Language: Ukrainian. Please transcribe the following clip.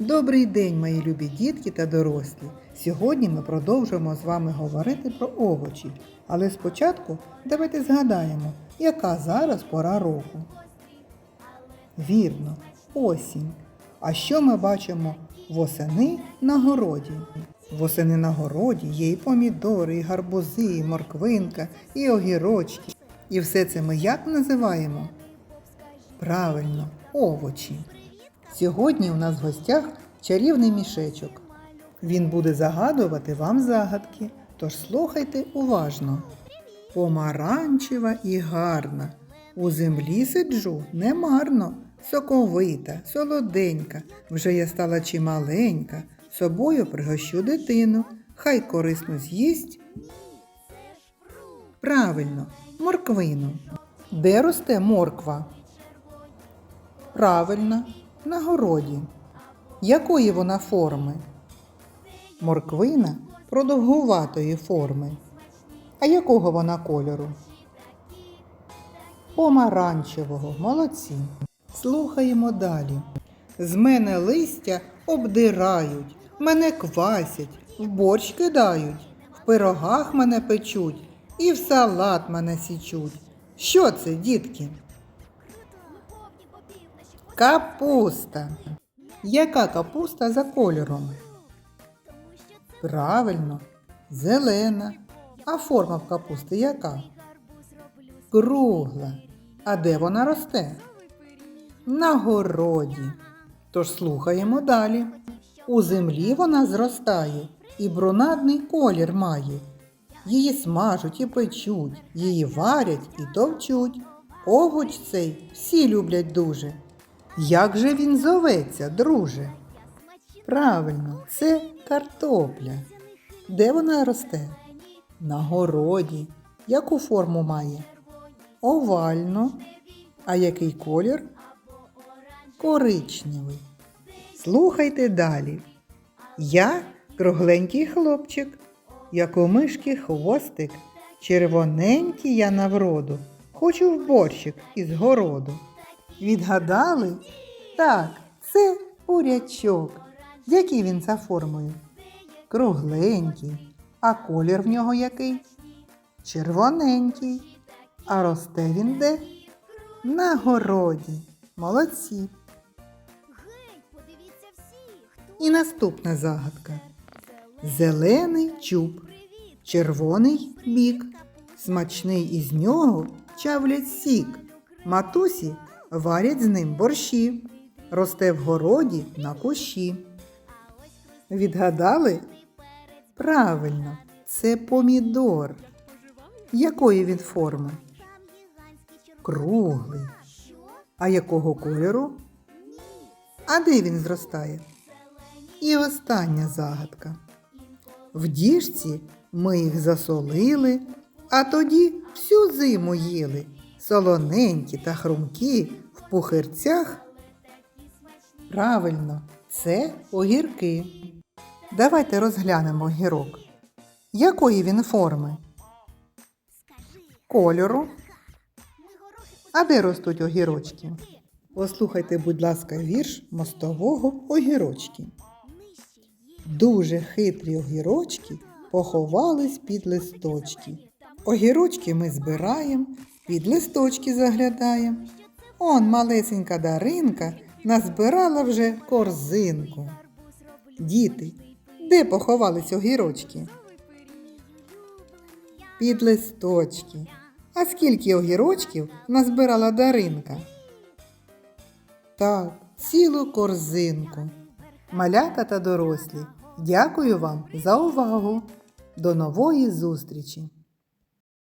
Добрий день, мої любі дітки та дорослі. Сьогодні ми продовжуємо з вами говорити про овочі. Але спочатку давайте згадаємо, яка зараз пора року. Вірно, осінь. А що ми бачимо восени на городі? Восени на городі є і помідори, і гарбузи, і морквинка, і огірочки. І все це ми як називаємо? Правильно, овочі. Сьогодні у нас в гостях чарівний мішечок. Він буде загадувати вам загадки, тож слухайте уважно. Помаранчева і гарна. У землі сиджу немарно, соковита, солоденька, вже я стала чималенька, собою пригощу дитину, хай корисно з'їсть. Правильно, морквину. Де росте морква? Правильно, на городі. Якої вона форми? Морквина продовгуватої форми. А якого вона кольору? Помаранчевого, молодці. Слухаємо далі. З мене листя обдирають, мене квасять, в борщ кидають, в пирогах мене печуть і в салат мене січуть. Що це, дітки? Капуста. Яка капуста за кольором? Правильно, зелена. А форма в капусти яка? Кругла. А де вона росте? На городі. Тож слухаємо далі. У землі вона зростає і брунатний колір має. Її смажуть і печуть, її варять і товчуть. Овоч цей всі люблять дуже. Як же він зоветься, друже? Правильно, це картопля. Де вона росте? На городі. Яку форму має? Овальну. А який колір? Коричневий. Слухайте далі. Я кругленький хлопчик, як у мишки хвостик, червоненький я навроду, хочу в борщик із городу. Відгадали? Так, це бурячок. Який він за формою? Кругленький. А колір в нього який? Червоненький. А росте він де? На городі. Молодці. І наступна загадка. Зелений чуб, червоний бік. Смачний із нього чавлять сік. Матусі варять з ним борщі. Росте в городі на кущі. Відгадали? Правильно, це помідор. Якої він форми? Круглий. А якого кольору? А де він зростає? І остання загадка. В діжці ми їх засолили, а тоді всю зиму їли. Солоненькі та хрумкі в пухирцях. Правильно, це огірки. Давайте розглянемо огірок. Якої він форми? Кольору. А де ростуть огірочки? Послухайте, будь ласка, вірш мостового огірочки. Дуже хитрі огірочки поховались під листочки. Огірочки ми збираємо, під листочки заглядаємо. Он малесенька Даринка назбирала вже корзинку. Діти, де поховались огірочки? Під листочки. А скільки огірочків назбирала Даринка? Так, цілу корзинку. Малята та дорослі, дякую вам за увагу. До нової зустрічі!